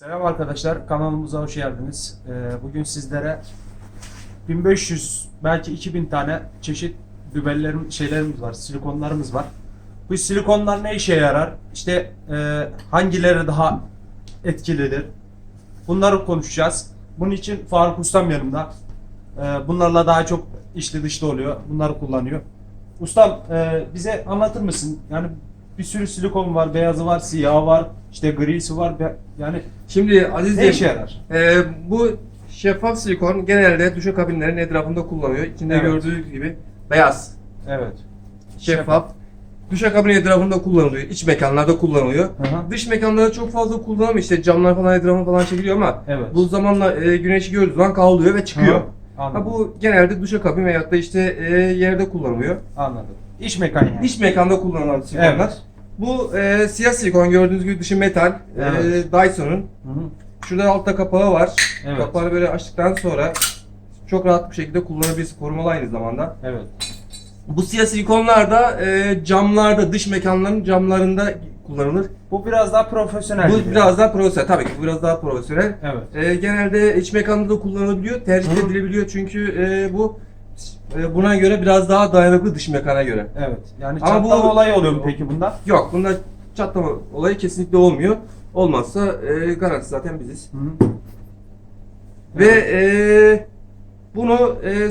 Selam arkadaşlar, kanalımıza hoş geldiniz. Ee, bugün sizlere 1500 belki 2000 tane çeşit dübellerim şeylerimiz var, silikonlarımız var. Bu silikonlar ne işe yarar? İşte e, hangileri daha etkilidir? Bunları konuşacağız. Bunun için Faruk Ustam yanımda. Ee, bunlarla daha çok içli dışlı oluyor. Bunları kullanıyor. Ustam e, bize anlatır mısın? Yani bir sürü silikon var, beyazı var, siyahı var, işte grisi var. Yani Şimdi Aziz ne Bey, işe yarar? e, bu şeffaf silikon genelde duşakabinlerin etrafında kullanılıyor. İçinde Evet. gördüğünüz gibi beyaz, Evet. şeffaf. Duşakabin etrafında kullanılıyor. İç mekanlarda kullanılıyor. Hı hı. Dış mekanlarda çok fazla kullanılmıyor. İşte camlar falan etrafına falan çekiliyor ama Evet. bu zamanla e, güneşi gördüğü zaman kavruluyor ve çıkıyor. Hı, Anladım. Ha, bu genelde duşakabin veyahut da işte e, yerde kullanılıyor. Anladım. İç mekan yani. İç mekanda kullanılan silikonlar. Evet. Bu e, siyah silikon gördüğünüz gibi dışı metal. Evet. E, Dyson'un. Şurada altta kapağı var. Evet. Kapağını böyle açtıktan sonra çok rahat bir şekilde kullanabilirsiniz. Korumalı aynı zamanda. Evet. Bu siyah silikonlar da e, camlarda, dış mekanların camlarında kullanılır. Bu biraz daha profesyonel. Bu gibi. biraz daha profesyonel. Tabii ki bu biraz daha profesyonel. Evet. E, genelde iç mekanda da kullanılabiliyor. Tercih Hı. edilebiliyor çünkü e, bu e, buna göre biraz daha dayanıklı dış mekana göre. Evet. Yani Ama çatlama bu- olayı oluyor mu peki bunda? Yok bunda çatlama olayı kesinlikle olmuyor. Olmazsa e, garanti zaten biziz. Hı hı. Ve e, bunu e,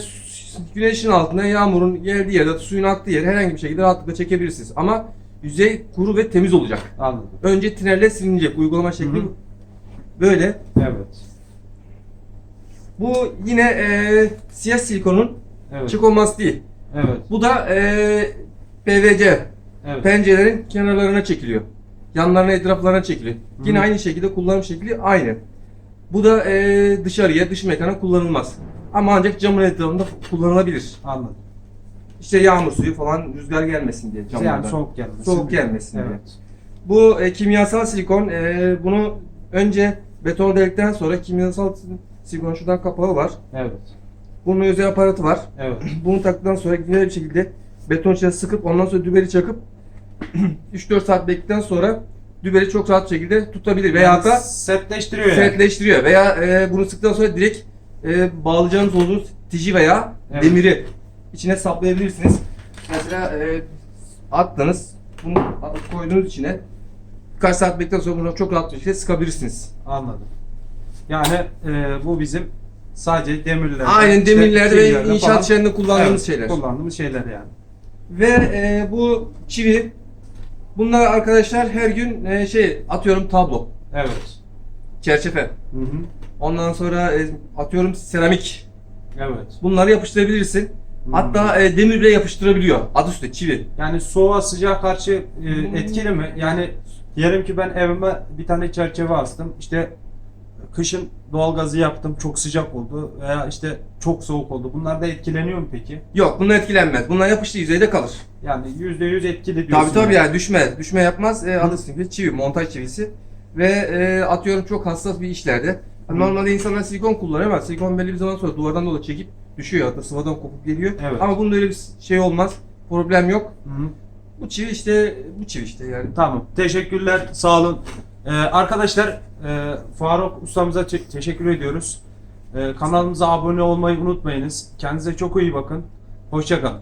güneşin altında yağmurun geldiği yerde suyun aktığı yere herhangi bir şekilde rahatlıkla çekebilirsiniz. Ama yüzey kuru ve temiz olacak. Anladım. Önce tinerle silinecek. Uygulama şekli Hı hı. böyle. Evet. Bu yine e, siyah silikonun Evet. çık değil. Evet. Bu da e, PVC. Evet. Pencerelerin kenarlarına çekiliyor. Yanlarına, etraflarına çekiliyor. Yine Hı. aynı şekilde kullanım şekli aynı. Bu da e, dışarıya, dış mekana kullanılmaz. Ama ancak camın etrafında kullanılabilir. Anladım. İşte yağmur suyu falan rüzgar gelmesin diye camlarda. Yani soğuk gelmesin. Soğuk gelmesin diye. Evet. Bu e, kimyasal silikon, e, bunu önce beton delikten sonra kimyasal silikon şuradan kapağı var. Evet. Bunun özel aparatı var. Evet. Bunu taktıktan sonra güzel bir şekilde beton içine sıkıp ondan sonra düberi çakıp 3-4 saat bekledikten sonra düberi çok rahat şekilde tutabilir veya Yani da setleştiriyor yani. sertleştiriyor veya e, bunu sıktıktan sonra direkt e, bağlayacağınız olduğunuz tiji veya Evet. demiri içine saplayabilirsiniz. Mesela e, attınız, bunu atıp koyduğunuz içine birkaç saat bekledikten sonra bunu çok rahat bir şekilde sıkabilirsiniz. Anladım. Yani e, bu bizim sadece demirlerde. Aynen işte demirlerde ve şeylerde inşaat işlerinde kullandığımız Evet, şeyler. Kullandığımız şeyler yani. Ve e, bu çivi bunlar arkadaşlar her gün e, şey atıyorum tablo, Evet. çerçeve. Hı hı. Ondan sonra e, atıyorum seramik. Evet. Bunları yapıştırabilirsin. Hatta e, demir bile yapıştırabiliyor. Adı üstü çivi. Yani soğuğa sıcağa karşı e, Hmm. etkili mi? Yani diyelim ki ben evime bir tane çerçeve astım. İşte kışın doğalgazı yaktım. Çok sıcak oldu veya işte çok soğuk oldu. Bunlar da etkileniyor mu peki? Yok bunlar etkilenmez. Bunlar yapıştığı yüzeyde kalır. Yani %100 etkili diyorsun. Tabii tabii yani düşmez. Düşme yapmaz. E, adı üstünde çivi, montaj çivisi. Ve e, atıyorum çok hassas bir işlerde. Hı. Normalde insanlar silikon kullanıyor ama silikon belli bir zaman sonra duvardan dolayı çekip düşüyor hatta sıvadan kopup geliyor. Evet. Ama bunda öyle bir şey olmaz. Problem yok. Hı hı. Bu çivi işte bu çivi işte yani. Tamam. Teşekkürler. Sağ olun. Ee, arkadaşlar e, Faruk ustamıza te- teşekkür ediyoruz. Ee, kanalımıza abone olmayı unutmayınız. Kendinize çok iyi bakın. Hoşçakalın.